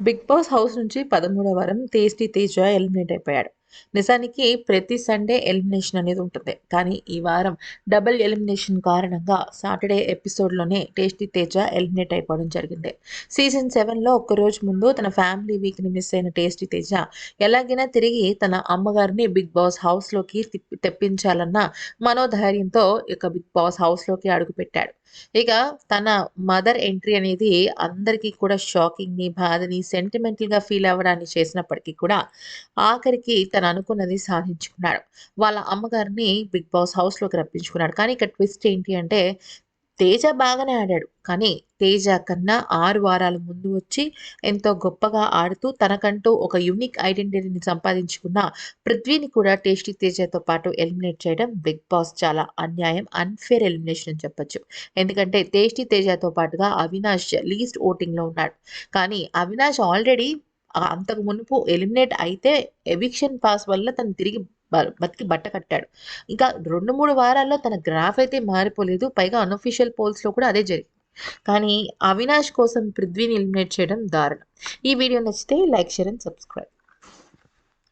Big boss house నుంచి పదమూడవ వారం టేస్టీ తేజ ఎలిమినేట్ అయిపోయాడు. నిజానికి ప్రతి సండే ఎలిమినేషన్ అనేది ఉంటుంది. కానీ ఈ వారం డబుల్ ఎలిమినేషన్ కారణంగా సాటర్డే ఎపిసోడ్లోనే టేస్టీ తేజ ఎలిమినేట్ అయిపోవడం జరిగింది. సీజన్ సెవెన్లో ఒక్కరోజు ముందు తన ఫ్యామిలీ వీక్ని మిస్ అయిన టేస్టీ తేజ ఎలాగైనా తిరిగి తన అమ్మగారిని బిగ్ బాస్ హౌస్లోకి తిప్పి తెప్పించాలన్న మనోధైర్యంతో ఇక బిగ్ బాస్ హౌస్లోకి అడుగుపెట్టాడు. ఇక తన మదర్ ఎంట్రీ అనేది అందరికీ కూడా షాకింగ్ని బాధని సెంటిమెంటల్గా ఫీల్ అవ్వడాన్ని చేసినప్పటికీ కూడా ఆఖరికి తను అనుకున్నది సాధించుకున్నాడు. వాళ్ళ అమ్మగారిని బిగ్ బాస్ హౌస్లోకి రప్పించుకున్నాడు. కానీ ఇక్కడ ట్విస్ట్ ఏంటి అంటే తేజ బాగానే ఆడాడు. కానీ తేజ కన్నా ఆరు వారాల ముందు వచ్చి ఎంతో గొప్పగా ఆడుతూ తనకంటూ ఒక యునిక్ ఐడెంటిటీని సంపాదించుకున్న పృథ్వీని కూడా టేస్టీ తేజతో పాటు ఎలిమినేట్ చేయడం బిగ్ బాస్ చాలా అన్యాయం అన్ఫేర్ ఎలిమినేషన్ అని చెప్పొచ్చు. ఎందుకంటే టేస్టీ తేజతో పాటుగా అవినాష్ లీస్ట్ ఓటింగ్లో ఉన్నాడు. కానీ అవినాష్ ఆల్రెడీ అంతకు మునుపు ఎలిమినేట్ అయితే ఎవిక్షన్ పాస్ వల్ల తను తిరిగి బతికి బట్ట కట్టాడు. ఇంకా రెండు మూడు వారాల్లో తన గ్రాఫ్ అయితే మారిపోలేదు. పైగా అన్అఫీషియల్ పోల్స్లో కూడా అదే జరిగింది. కానీ అవినాష్ కోసం పృథ్వీని ఎలిమినేట్ చేయడం దారుణం. ఈ వీడియో నచ్చితే లైక్ షేర్ అండ్ సబ్స్క్రైబ్.